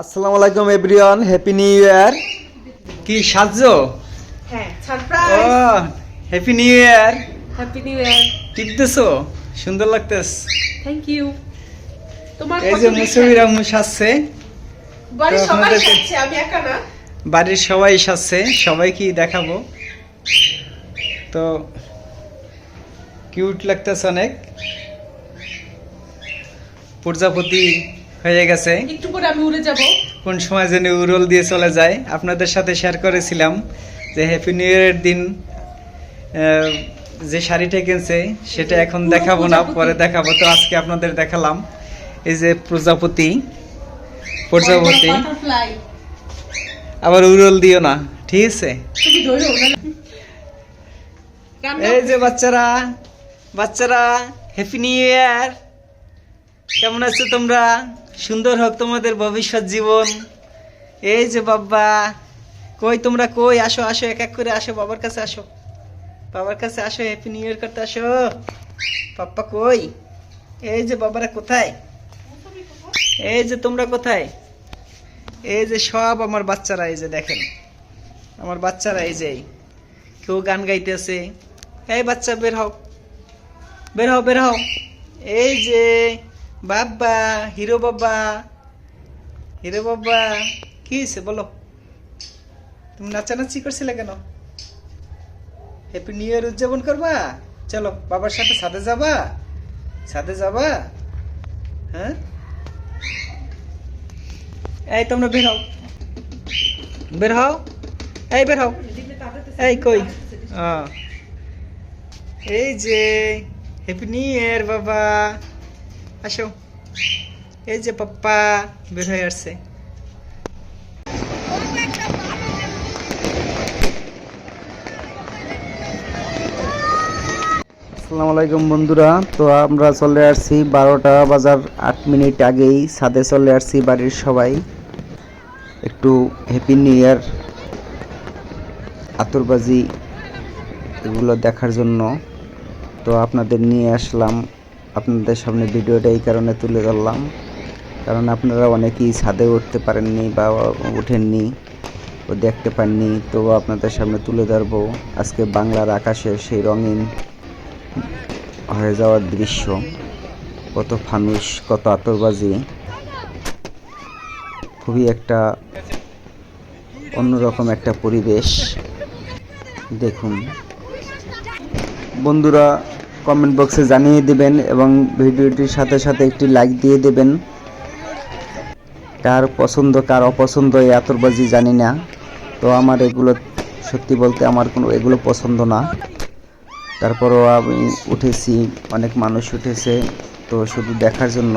আসসালামু আলাইকুম everyone. Happy new ইয়ার কি সাজছ? হ্যাঁ সারপ্রাইজ ও happy new year happy new year টিপতেছো? সুন্দর লাগতেছ। থ্যাংক ইউ তোমার এই যে পছন্দের মুসুবির সাজছে। বাড়ির সবাই সাজছে আমি একা না। বাড়ির সবাই সাজছে সবাইকে দেখাবো। তো কিউট লাগতেছে অনেক। প্রজাপতি হয়ে গেছে। একটু পরে আমি উড়ে যাব। কোন সময় যেন উরল দিয়ে চলে যায়। আপনাদের সাথে শেয়ার করেছিলাম যে হ্যাপি নিউ ইয়ারের দিন যে শাড়িটা কিনছে সেটা এখন দেখাবো না পরে দেখাবো। তো আজকে আপনাদের দেখালাম। এই যে প্রজাপতি প্রজাপতি। আবার উরল দিও না ঠিক আছে? এই যে বাচ্চারা বাচ্চারা হ্যাপি নিউ ইয়ার কেমন আছো তোমরা? সুন্দর হোক তোমাদের ভবিষ্যৎ জীবন। এই যে বাবা, কই তোমরা কই? আসো আসো, এক এক করে আসো, বাবার কাছে আসো। বাবার কাছে আসো হ্যাপি নিউ ইয়ার করতে আসো। পাপ্পা কই? এই যে বাবারা কোথায়? এই যে তোমরা কোথায়? এই যে সব আমার বাচ্চারা, এই যে দেখেন। আমার বাচ্চারা, এই যে কেউ গান গাইতেছে। এই বাচ্চা, বের হও। বের হও বের হও। এই যে বাবা, হিরো বাবা। হিরো বাবা, কি হয়েছে বলো? তুমি নাচানাচি করছিলে কেন? হ্যাপি নিউ ইয়ার উদযাপন করবা? চলো, বাবার সাথে সাথে যাবা। সাথে যাবা? হ্যাঁ? এই, তোমরা বের হও। বের হও। এই, বের হও। এই, কই। এই যে হ্যাপি নিউ ইয়ার বাবা। আসো। এই যে পাপ্পা বের হয়ে আসছে। আসসালামু আলাইকুম বন্ধুরা, তো আমরা চলে আসছি বারোটা বাজার আট মিনিট আগেই, ছাদে চলে আসছি বাড়ির সবাই। একটু হ্যাপি নিউ ইয়ার আতরবাজি এগুলো দেখার জন্য। তো আপনাদের নিয়ে আসলাম আপনাদের সামনে ভিডিওটা এই কারণে তুলে ধরলাম। কারণ আপনারা অনেকেই ছাদে উঠতে পারেননি বা উঠেননি ও দেখতে পাননি, তো আপনাদের সামনে তুলে ধরবো। আজকে বাংলার আকাশে সেই রঙিন হয়ে যাওয়ার দৃশ্য, কত ফানুস কত আতরবাজি। খুবই একটা অন্যরকম একটা পরিবেশ। দেখুন। বন্ধুরা কমেন্ট বক্সে জানিয়ে দিবেন এবং ভিডিওটির সাথে সাথে একটি লাইক দিয়ে দেবেন। কার পছন্দ, কার অপছন্দ এই আতরবাজি জানি না। তো আমার এগুলো সত্যি বলতে আমার কোনো, এগুলো পছন্দ না। তারপরও আমি উঠেছি, অনেক মানুষ উঠেছে, তো শুধু দেখার জন্য।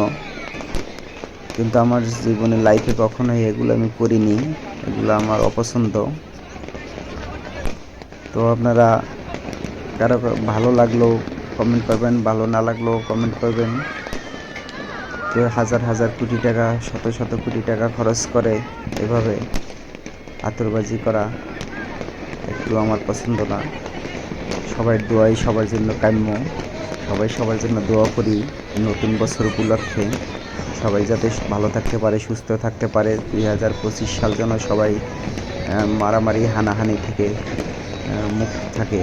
কিন্তু আমার জীবনে লাইফে কখনোই এগুলো আমি করিনি, এগুলো আমার অপছন্দ। তো আপনারা, কারও ভালো লাগল কমেন্ট করবেন, ভালো না লাগলেও কমেন্ট করবেন। কেউ হাজার হাজার কোটি টাকা, শত শত কোটি টাকা খরচ করে এভাবে আতরবাজি করা একটু আমার পছন্দ না। সবাই দোয়াই সবার জন্য কাম্য। সবাই সবার জন্য দোয়া করি নতুন বছর উপলক্ষে। সবাই যাতে ভালো থাকতে পারে, সুস্থ থাকতে পারে। দুই হাজার পঁচিশ সাল যেন সবাই মারামারি, হানাহানি থেকে মুক্ত থাকে।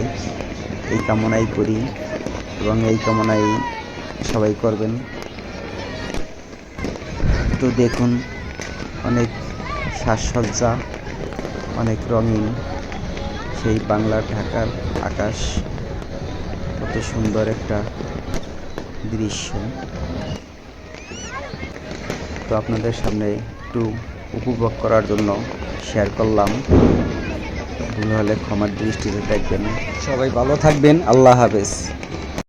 এই কামনাই করি। এবং এই কামনাই সবাই করবেন। তো দেখুন, অনেক সাজসজ্জা, অনেক রঙিন সেই বাংলা ঢাকার আকাশ। কত সুন্দর একটা দৃশ্য। তো আপনাদের সামনে একটু উপভোগ করার জন্য শেয়ার করলাম। ভুল হলে ক্ষমার দৃষ্টিতে দেখবেন। সবাই ভালো থাকবেন। আল্লাহ হাফেজ।